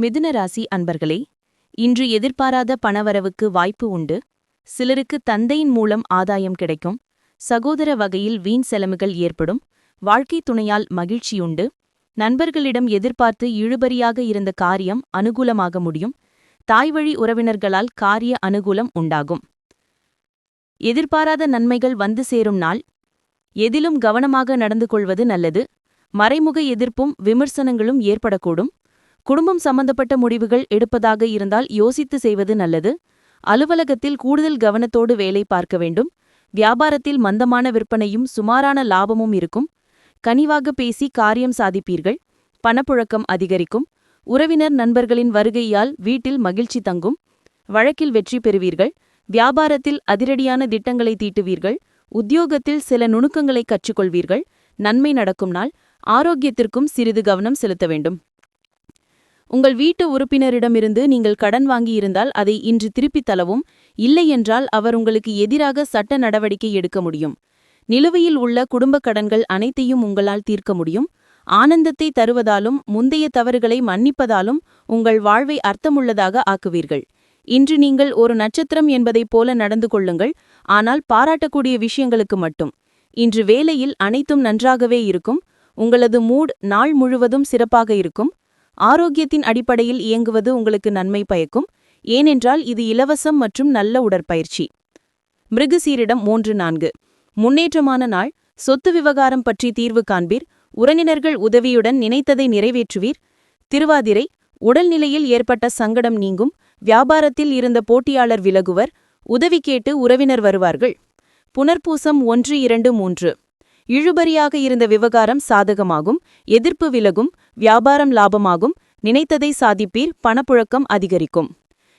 மிதுன ராசி அன்பர்களே இன்று எதிர்பாராத பணவரவுக்கு வாய்ப்பு உண்டு. சிலருக்கு தந்தையின் மூலம் ஆதாயம் கிடைக்கும். சகோதர வகையில் வீண் செலவுகள் ஏற்படும். வாழ்க்கை துணையால் மகிழ்ச்சியுண்டு நண்பர்களிடம் எதிர்பார்த்து இழுபறியாக இருந்த காரியம் அனுகூலமாக முடியும். தாய்வழி உறவினர்களால் காரிய அனுகூலம் உண்டாகும். எதிர்பாராத நன்மைகள் வந்து சேரும் நாள். எதிலும் கவனமாக நடந்து கொள்வது நல்லது. மறைமுக எதிர்ப்பும் விமர்சனங்களும் ஏற்படக்கூடும். குடும்பம் சம்பந்தப்பட்ட முடிவுகள் எடுப்பதாக இருந்தால் யோசித்து செய்வது நல்லது. அலுவலகத்தில் கூடுதல் கவனத்தோடு வேலை பார்க்க வேண்டும். வியாபாரத்தில் மந்தமான விற்பனையும் சுமாரான லாபமும் இருக்கும். கனிவாக பேசி காரியம் சாதிப்பீர்கள். பணப்புழக்கம் அதிகரிக்கும். உறவினர் நண்பர்களின் வருகையால் வீட்டில் மகிழ்ச்சி தங்கும். வழக்கில் வெற்றி பெறுவீர்கள். வியாபாரத்தில் அதிரடியான திட்டங்களை தீட்டுவீர்கள். உத்தியோகத்தில் சில நுணுக்கங்களை கற்றுக்கொள்வீர்கள். நன்மை நடக்கும் நாள். ஆரோக்கியத்திற்கும் சிறிது கவனம் செலுத்த வேண்டும். உங்கள் வீட்டு உறுப்பினரிடமிருந்து நீங்கள் கடன் வாங்கியிருந்தால் அதை இன்று திருப்பித் தளவும். இல்லையென்றால் அவர் உங்களுக்கு எதிராக சட்ட நடவடிக்கை எடுக்க முடியும். நிலுவையில் உள்ள குடும்ப கடன்கள் அனைத்தையும் உங்களால் தீர்க்க முடியும். ஆனந்தத்தை தருவதாலும் முந்தைய தவறுகளை மன்னிப்பதாலும் உங்கள் வாழ்வை அர்த்தமுள்ளதாக ஆக்குவீர்கள். இன்று நீங்கள் ஒரு நட்சத்திரம் என்பதைப் போல நடந்து கொள்ளுங்கள். ஆனால் பாராட்டக்கூடிய விஷயங்களுக்கு மட்டும். இன்று வேலையில் அனைத்தும் நன்றாகவே இருக்கும். உங்களது மூட் நாள் முழுவதும் சிறப்பாக இருக்கும். ஆரோக்கியத்தின் அடிப்படையில் இயங்குவது உங்களுக்கு நன்மை பயக்கும். ஏனென்றால் இது இலவசம் மற்றும் நல்ல உடற்பயிற்சி. மிருகசீரிடம் மூன்று நான்கு. முன்னேற்றமான நாள். சொத்து விவகாரம் பற்றி தீர்வு காண்பீர். உறவினர்கள் உதவியுடன் நினைத்ததை நிறைவேற்றுவீர். திருவாதிரை. உடல்நிலையில் ஏற்பட்ட சங்கடம் நீங்கும். வியாபாரத்தில் இருந்த போட்டியாளர் விலகுவர். உதவி கேட்டு உறவினர் வருவார்கள். புனர்பூசம் ஒன்று இரண்டு மூன்று. இழுபறியாக இருந்த விவகாரம் சாதகமாகும் எதிர்ப்பு விலகும் வியாபாரம் லாபமாகும் நினைத்ததை சாதிப்பீர் பணப்புழக்கம் அதிகரிக்கும்.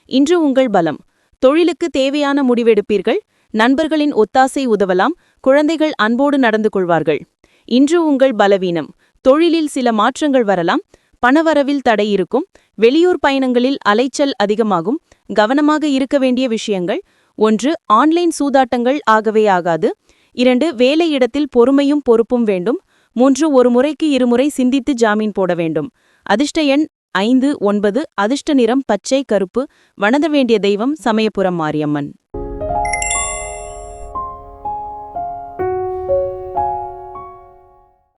இன்று உங்கள் பலம். தொழிலுக்கு தேவையான முடிவெடுப்பீர்கள் நண்பர்களின் ஒத்தாசை உதவலாம் குழந்தைகள் அன்போடு நடந்து கொள்வார்கள். இன்று உங்கள் பலவீனம். தொழிலில் சில மாற்றங்கள் வரலாம் பணவரவில் தடை இருக்கும் வெளியூர் பயணங்களில் அலைச்சல் அதிகமாகும் கவனமாக இருக்க வேண்டிய விஷயங்கள். ஒன்று ஆன்லைன் சூதாட்டங்கள் ஆகவே ஆகாது. இரண்டு வேலையிடத்தில் பொறுமையும் பொறுப்பும் வேண்டும். மூன்று ஒரு முறைக்கு இருமுறை சிந்தித்து ஜாமீன் போட வேண்டும். அதிர்ஷ்ட எண் ஐந்து ஒன்பது அதிர்ஷ்ட நிறம் பச்சை கருப்பு. வணத வேண்டிய தெய்வம் சமயபுரம் மாரியம்மன்.